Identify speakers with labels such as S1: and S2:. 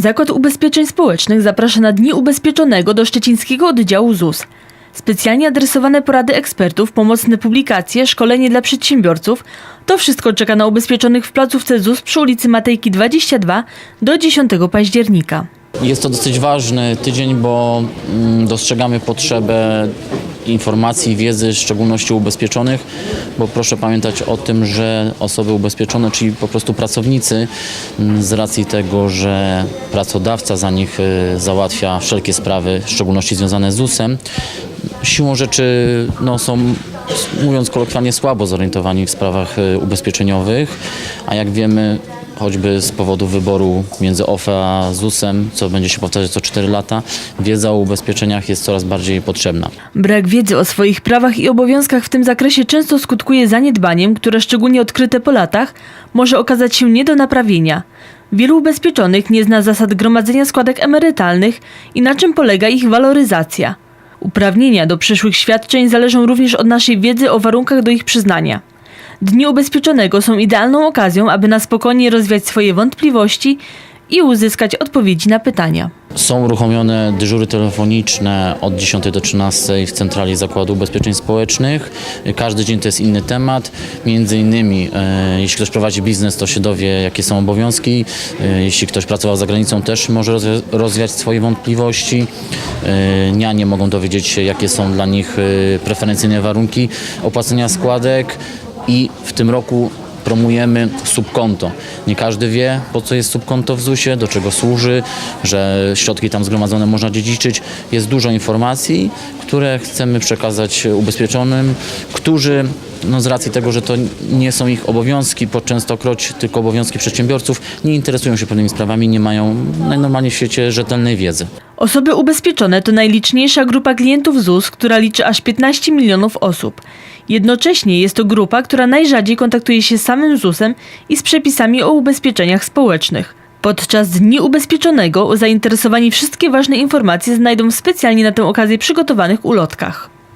S1: Zakład Ubezpieczeń Społecznych zaprasza na Dni Ubezpieczonego do szczecińskiego oddziału ZUS. Specjalnie adresowane porady ekspertów, pomocne publikacje, szkolenie dla przedsiębiorców to wszystko czeka na ubezpieczonych w placówce ZUS przy ulicy Matejki 22 do 10 października.
S2: Jest to dosyć ważny tydzień, bo mm, dostrzegamy potrzebę informacji, wiedzy, w szczególności ubezpieczonych, bo proszę pamiętać o tym, że osoby ubezpieczone, czyli po prostu pracownicy, mm, z racji tego, że pracodawca za nich y, załatwia wszelkie sprawy, w szczególności związane z ZUS-em, siłą rzeczy no, są, mówiąc kolokwialnie, słabo zorientowani w sprawach y, ubezpieczeniowych, a jak wiemy, choćby z powodu wyboru między OFE a ZUS-em, co będzie się powtarzać co 4 lata, wiedza o ubezpieczeniach jest coraz bardziej potrzebna.
S1: Brak wiedzy o swoich prawach i obowiązkach w tym zakresie często skutkuje zaniedbaniem, które szczególnie odkryte po latach może okazać się nie do naprawienia. Wielu ubezpieczonych nie zna zasad gromadzenia składek emerytalnych i na czym polega ich waloryzacja. Uprawnienia do przyszłych świadczeń zależą również od naszej wiedzy o warunkach do ich przyznania. Dni ubezpieczonego są idealną okazją, aby na spokojnie rozwiać swoje wątpliwości i uzyskać odpowiedzi na pytania.
S2: Są uruchomione dyżury telefoniczne od 10 do 13 w centrali Zakładu Ubezpieczeń Społecznych. Każdy dzień to jest inny temat. Między innymi, e, jeśli ktoś prowadzi biznes, to się dowie, jakie są obowiązki. E, jeśli ktoś pracował za granicą, też może rozwi- rozwiać swoje wątpliwości. E, nianie mogą dowiedzieć się, jakie są dla nich e, preferencyjne warunki opłacenia składek. I w tym roku promujemy subkonto. Nie każdy wie, po co jest subkonto w ZUS-ie, do czego służy, że środki tam zgromadzone można dziedziczyć. Jest dużo informacji, które chcemy przekazać ubezpieczonym, którzy no z racji tego, że to nie są ich obowiązki po częstokroć, tylko obowiązki przedsiębiorców, nie interesują się pewnymi sprawami, nie mają najnormalniej w świecie rzetelnej wiedzy.
S1: Osoby ubezpieczone to najliczniejsza grupa klientów ZUS, która liczy aż 15 milionów osób. Jednocześnie jest to grupa, która najrzadziej kontaktuje się z samym ZUS-em i z przepisami o ubezpieczeniach społecznych. Podczas Dni Ubezpieczonego zainteresowani wszystkie ważne informacje znajdą w specjalnie na tę okazję przygotowanych ulotkach.